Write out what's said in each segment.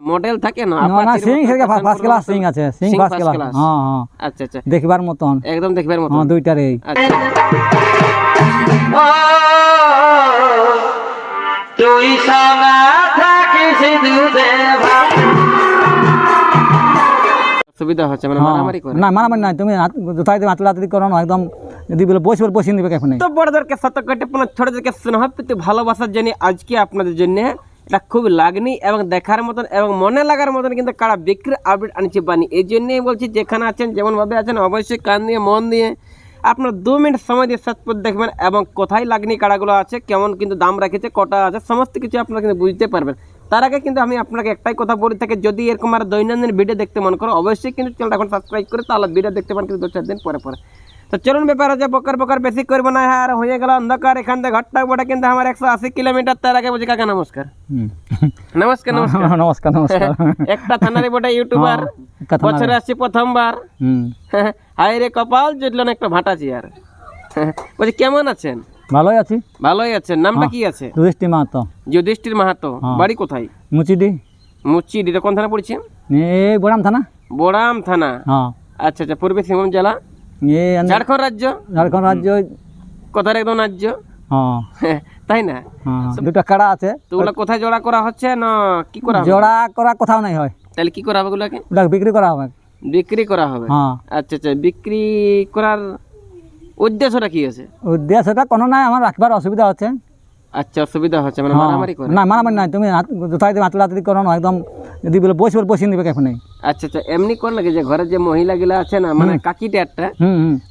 Model থাকে না? না না সিং শাসন ফার্স্ট ক্লাস সিং আছে সিং ফার্স্ট ক্লাস হ্যাঁ হ্যাঁ। আচ্ছা আচ্ছা। দেখবার মতন। একদম দেখবার মতো হ্যাঁ দুইটার এই আচ্ছা। তুই সঙ্গা থাকিস দুধে ভাত। সুবিধা হচ্ছে মানে হ্যাঁ। মারামারি করে। না মারামারি নাই তুমি কোথায় তুমি করো না একদম যদি বলে বসে তো বড়দেরকে পুনঃ ছোটদেরকে স্নেহ প্রীতি ভালোবাসার জন্য আজকে আপনাদের জন্য এটা খুব লাগনি এবং দেখার মতন এবং মনে লাগার মতন কিন্তু কারা বিক্রি আপডেট আনছে বানি। এই জন্যই বলছি যেখানে আছেন, যেমনভাবে আছেন, অবশ্যই কান দিয়ে, মন দিয়ে আপনার দু মিনিট সময় দিয়ে সৎপথ দেখবেন এবং কোথায় লাগনি কাড়াগুলো আছে, কেমন কিন্তু দাম রেখেছে, কটা আছে, সমস্ত কিছু আপনারা কিন্তু বুঝতে পারবেন। তার আগে কিন্তু আমি আপনাকে একটাই কথা বলে থাকি, যদি এরকম আর দৈনন্দিন ভিডিও দেখতে মন করো, অবশ্যই কিন্তু চ্যানেলটা এখন সাবস্ক্রাইব করে তাহলে ভিডিও দেখতে পান কিন্তু দু চার দিন পরে পরে। তো চলুন ব্যাপার হচ্ছে বকর বকর বেশি করব না আর হয়ে গেল অন্ধকার এখান থেকে ঘরটা বটে কিন্তু আমার একশো আশি কিলোমিটার তার আগে বলছি কাকা নমস্কার। নমস্কার নমস্কার। নমস্কার নমস্কার। একটা থানারে বটে ইউটিউবার বছরে আসছি প্রথমবার। হাই রে কপাল জুটলো না একটা ভাটা চেয়ার। বলছি কেমন আছেন? ভালোই আছি। ভালোই আছেন নামটা কি আছে? দুষ্টি মাহাতো। যুধিষ্ঠির মাহাতো বাড়ি কোথায়? মুচিডি। মুচি এটা কোন থানা পড়ছে? এই বড়াম থানা। বোরাম থানা। হ্যাঁ। আচ্ছা আচ্ছা পূর্বী সিংভূম জেলা? ঝাড়খণ্ড রাজ্য? ঝাড়খণ্ড রাজ্য। কোথার একদম রাজ্য? হ্যাঁ। তাই না? হ্যাঁ দুটো কাড়া আছে। তো ওগুলো কোথায় জোড়া করা হচ্ছে না কি করা জোড়া করা কোথাও নাই হয়। তাহলে কি করা হবে ওগুলোকে? ওটা বিক্রি করা হবে। বিক্রি করা হবে? হ্যাঁ। আচ্ছা আচ্ছা। বিক্রি করার উদ্দেশ্যটা কি আছে? উদ্দেশ্যটা কোনো নাই আমার রাখবার অসুবিধা হচ্ছে। আচ্ছা অসুবিধা হচ্ছে মানে হ্যাঁ। মারামারি করে? না মারামারি নাই। তুমি হাত- কোথায় তুমি করো না একদম যদি বলে বসে বলে বসিয়ে দিবে এখন আচ্ছা আচ্ছা এমনি করে নাকি যে ঘরে যে মহিলা গুলা আছে না মানে কাকিটা একটা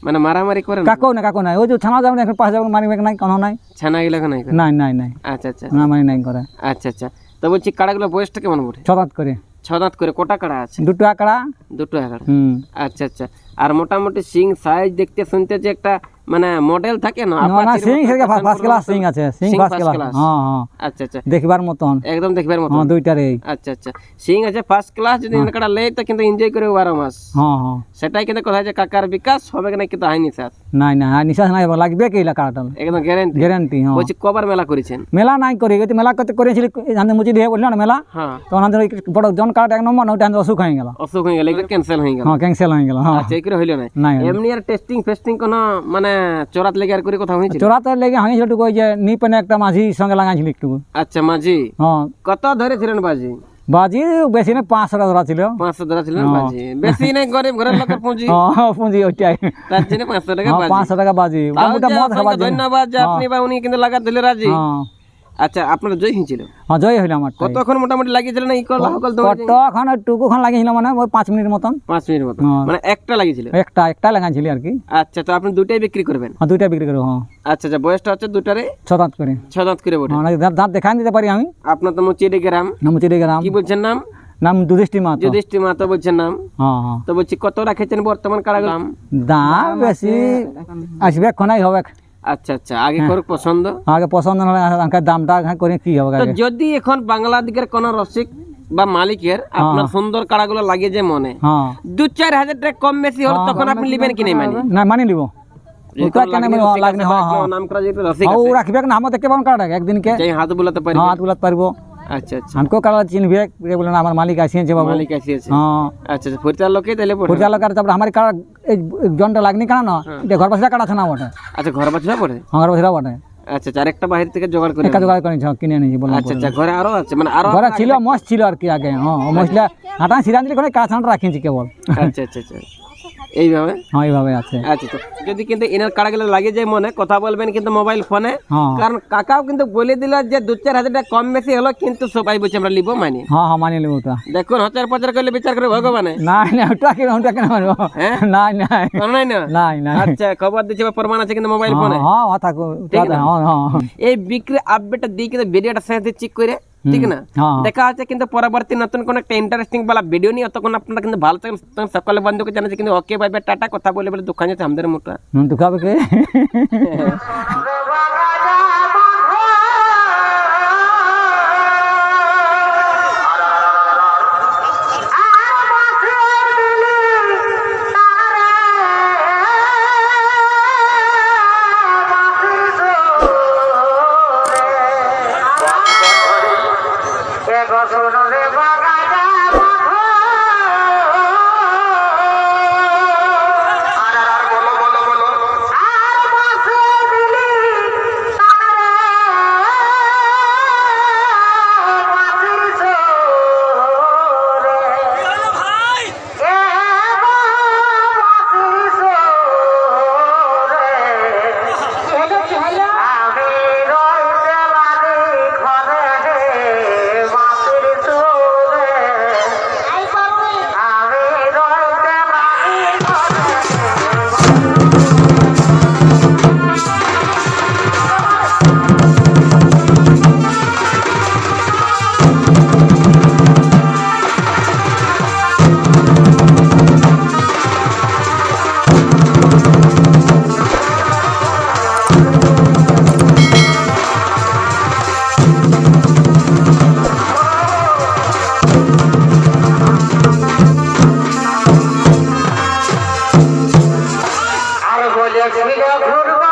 মানে মারামারি করে না কাকো না কাকো নাই। ওই যে ছানা যাবে এখন পাঁচ যাবে মারিবে নাই কোনো নাই। ছানা গুলা নাই নাই নাই নাই। আচ্ছা আচ্ছা। মারামারি নাই করে। আচ্ছা আচ্ছা। তো বলছি কাড়াগুলো বয়সটা কেমন বটে? ছদাত করে। ছ দাঁত করে কোটা কাড়া আছে? দুটো আঁকড়া দুটো হুম। আচ্ছা আচ্ছা। আর মোটামুটি সিং সাইজ দেখতে শুনতে যে একটা মানে মডেল থাকে না? না না Apache র সিং মতো সেটা শাসন ফার্স্ট করার ক্লাস মতো। সিং আছে সিং সিং ফার্স্ট first ক্লাস class। হ্যাঁ হ্যাঁ। আচ্ছা আচ্ছা। দেখবার মতন। একদম দেখবার মতো হ্যাঁ দুইটার আচ্ছা আচ্ছা। সিং আছে ফার্স্ট ক্লাস যদি কাটা লেই তো কিন্তু এনজয় করে বারো মাস। হ্যাঁ হ্যাঁ। সেটাই কিন্তু কথা যে কাকার বিকাশ হবে না হাইনি স্যার নাই না নাই লাগবে কি কাড়াটা একদম গ্যারেন্টি গ্যারান্টি হ্যাঁ। বলছি কবার মেলা করেছেন? মেলা নাই করি মেলা করতে করেছিলি জানতে দিয়ে না মেলা? হ্যাঁ। তো বড় জন কার্ড এক নম্বর না অসুখ হয়ে গেল। অসুখ হয়ে গেল ক্যান্সেল হয়ে গেল। হ্যাঁ ক্যান্সেল হয়ে গেল হ্যাঁ। আচ্ছা এই করে হইল না। এমনি আর টেস্টিং ফেস্টিং কোনো মানে চোরাত লেগে আর করে কথা হয়েছিল? চোরাতে লেগে হয়েছিল একটু ওই যে নিপেনে একটা মাঝি সঙ্গে লাগাইছিল একটু আচ্ছা মাঝি? হ্যাঁ। কত ধরেছিলেন বাজি? বাজি বেশি না পাঁচশো টাকা ধরা ছিল পাঁচশো ধরেছিলেন বাজি? বেশি নেই গরিব ঘরের লোকের পুঁজি। হ্যাঁ পুঁজি ওইটাই। তার জন্য পাঁচশো টাকা হ্যাঁ পাঁচশো টাকা বাজি। ধন্যবাদ আপনি বা উনি কিন্তু লাগা দিলে রাজি। হ্যাঁ। আচ্ছা আপনার জয় হয়েছিল হ্যাঁ জয় হইল আমার কতক্ষণ মোটামুটি লাগিয়েছিল না ইকল হকল কতক্ষণ টুকুক্ষণ লাগিয়েছিল মানে ওই পাঁচ মিনিট মতন। পাঁচ মিনিট মতো হ্যাঁ। মানে একটা লাগিয়েছিল? একটা একটা লাগাইছিল আর কি। আচ্ছা তো আপনি দুটাই বিক্রি করবেন? হ্যাঁ দুইটা বিক্রি করব হ্যাঁ। আচ্ছা আচ্ছা বয়সটা হচ্ছে দুটারে ছ দাঁত করে। ছ দাঁত করে বটে। হ্যাঁ দাঁত দাঁত দেখাই দিতে পারি আমি। আপনার তো মুচিডি গ্রাম নাম চিড়ে গ্রাম কি বলছেন নাম? নাম দুধিষ্টি মাহাতো। যুধিষ্ঠি মাতা বলছেন নাম? হ্যাঁ হ্যাঁ। তো বলছি কত রাখেছেন বর্তমান কারাগাম দাম বেশি। আসবে ক্ষণাই হবে। আচ্ছা আচ্ছা। আগে করুক পছন্দ? আগে পছন্দ না হলে দামটা করে কি হবে যদি এখন কোন রসিক বা মালিকের আপনার সুন্দর কাড়াগুলো লাগে যে মনে হ্যাঁ। দু চার হাজার টাকা কম বেশি হলে তখন আপনি নেবেন কি নেই মানে? না মানি নিব। হ্যাঁ, হ্যাঁ। হ্যাঁ একদিনকে হাত বুলাতে হ্যাঁ পারব। আচ্ছা আচ্ছা। আমাকেও কাটা চিনবে বলে আমার মালিক আসিয়েছে বাবু মালিক আসিয়েছে হ্যাঁ আচ্ছা আচ্ছা পরিচার লোকে তাহলে পড়ে পরিচালক আর তারপরে আমার কাটা এই জনটা লাগনি কেন না এটা ঘর পাশে কাটা আছে বটে আচ্ছা ঘর আমার পাশে বটে আচ্ছা আচ্ছা আরেকটা বাইরে থেকে জোগাড় করে একা জোগাড় করেছি কিনে এনেছি বললাম আচ্ছা আচ্ছা ঘরে আরও আছে মানে আরও ঘরে ছিল মস্ত ছিল আর কি আগে হ্যাঁ মশলা হাঁটা সিরান দিলে কোনো কাজ হাঁটা রাখিছি কেবল আচ্ছা আচ্ছা আচ্ছা এইভাবে? হ্যাঁ এইভাবে আছে। আচ্ছা আচ্ছা যদি কিন্তু এনার কাড়াগুলো লাগে যায় মনে কথা বলবেন কিন্তু মোবাইল ফোনে হ্যাঁ। কারণ কাকাও কিন্তু বলে দিল যে দু চার হাজার টাকা কম বেশি হলো কিন্তু সবাই বলছে আমরা লিবো মানি। হ্যাঁ হ্যাঁ মানিয়ে নেব ওটা। দেখুন হাজার পাচার করলে বিচার করে ভগবানে। নাই না ওটা কি ওটা কেন মানবো হ্যাঁ? কোনো না? নাই নাই। আচ্ছা খবর দিচ্ছে প্রমাণ আছে কিন্তু মোবাইল ফোনে হ্যাঁ হ্যাঁ থাকো হ্যাঁ হ্যাঁ। এই বিক্রি আপডেটটা দিয়ে কিন্তু ভিডিওটা সাথে চেক করে ঠিক না? হ্যাঁ দেখা হচ্ছে কিন্তু পরবর্তী নতুন কোন একটা ইন্টারেস্টিং বলা ভিডিও নিয়ে অতক্ষণ আপনারা কিন্তু ভালো থাকেন সকলে বন্ধুকে জানাচ্ছে কিন্তু ওকে বাই বাই টাটা কথা বলে বলে দোকান যাচ্ছে আমাদের মোটা হুম Let's